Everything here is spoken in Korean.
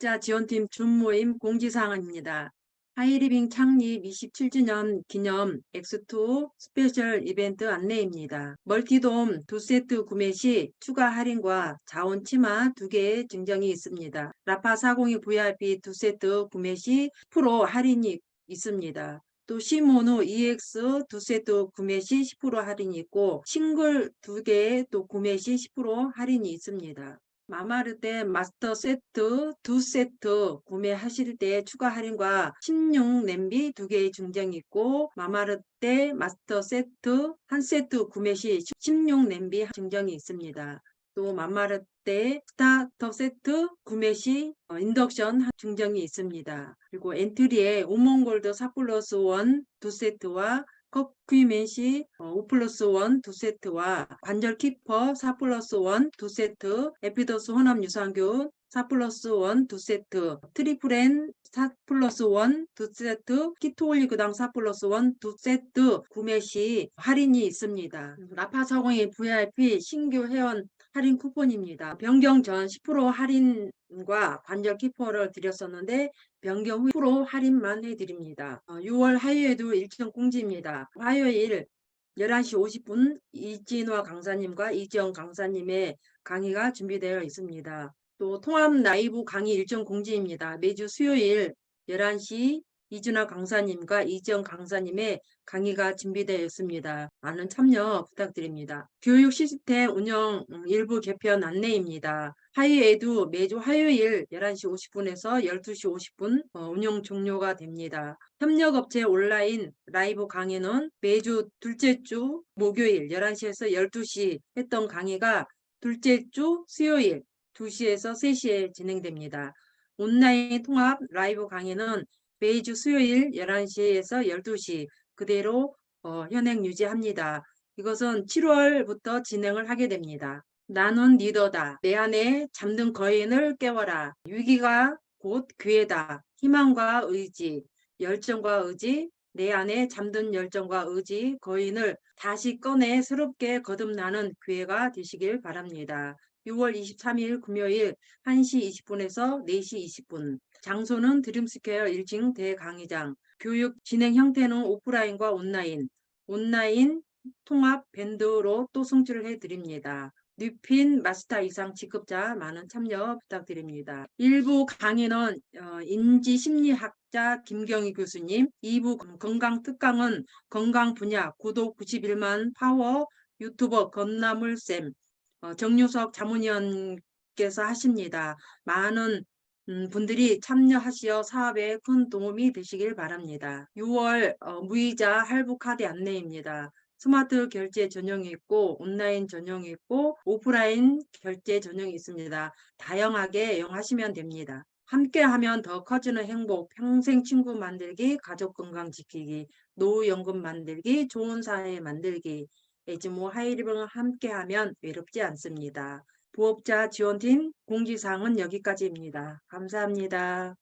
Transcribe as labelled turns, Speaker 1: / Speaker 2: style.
Speaker 1: 부업자 지원팀 준모임 공지사항입니다. 하이리빙 창립 27주년 기념 엑스투 스페셜 이벤트 안내입니다. 멀티돔 두 세트 구매 시 추가 할인과 자원 치마 두 개의 증정이 있습니다. 라파 402 VIP 두 세트 구매 시10% 할인이 있습니다. 또 시모노 EX 두 세트 구매 시 10% 할인이 있고 싱글 두개또 구매 시 10% 할인이 있습니다. 마마르테 마스터 세트 두 세트 구매하실 때 추가 할인과 16 냄비 두 개의 증정이 있고 마마르테 마스터 세트 한 세트 구매 시 16 냄비 증정이 있습니다. 또 마마르테 스타터 세트 구매 시 어, 인덕션 증정이 있습니다. 그리고 엔트리에 오몬골드 4 플러스 1 두 세트와 커큐맨시 5 플러스 1두 세트와 관절 키퍼 4 플러스 1두 세트, 에피더스 혼합 유산균 4 플러스 1두 세트, 트리플엔 4 플러스 1두 세트, 키토올리그당 4 플러스 1두 세트 구매 시 할인이 있습니다. 라파사공의 VIP 신규 회원 할인 쿠폰입니다. 변경 전 10% 할인과 관절 키퍼를 드렸었는데 변경 후 10% 할인만 해드립니다. 어, 6월 화요일에도 일정 공지입니다. 화요일 11시 50분 이진화 강사님과 이지영 강사님의 강의가 준비되어 있습니다. 또 통합 라이브 강의 일정 공지입니다. 매주 수요일 11시 이준하 강사님과 이지영 강사님의 강의가 준비되어 있습니다. 많은 참여 부탁드립니다. 교육 시스템 운영 음, 일부 개편 안내입니다. 하이에도 매주 화요일 11시 50분에서 12시 50분 어, 운영 종료가 됩니다. 협력업체 온라인 라이브 강의는 매주 둘째 주 목요일 11시에서 12시 했던 강의가 둘째 주 수요일 2시에서 3시에 진행됩니다. 온라인 통합 라이브 강의는 매주 수요일 11시에서 12시 그대로 어, 현행 유지합니다. 이것은 7월부터 진행을 하게 됩니다. 나는 리더다. 내 안에 잠든 거인을 깨워라. 위기가 곧 기회다. 희망과 의지, 열정과 의지, 내 안에 잠든 열정과 의지, 거인을 다시 꺼내 새롭게 거듭나는 기회가 되시길 바랍니다. 6월 23일 금요일 1시 20분에서 4시 20분. 장소는 드림스퀘어 1층 대강의장. 교육 진행 형태는 오프라인과 온라인. 온라인 통합 밴드로 또 송출을 해드립니다. 뉴핀 마스터 이상 직급자 많은 참여 부탁드립니다. 1부 강의는 어, 인지 심리학자 김경희 교수님, 2부 건강 특강은 건강 분야 구독 91만 파워 유튜버 건나물쌤, 어, 정유석 자문위원께서 하십니다. 많은 음, 분들이 참여하시어 사업에 큰 도움이 되시길 바랍니다. 6월 어, 무이자 할부 카드 안내입니다. 스마트 결제 전용이 있고 온라인 전용이 있고 오프라인 결제 전용이 있습니다. 다양하게 이용하시면 됩니다. 함께하면 더 커지는 행복, 평생 친구 만들기, 가족 건강 지키기, 노후 연금 만들기, 좋은 사회 만들기, 에즈모 하이리빙을 함께하면 외롭지 않습니다. 부업자 지원팀 공지사항은 여기까지입니다. 감사합니다.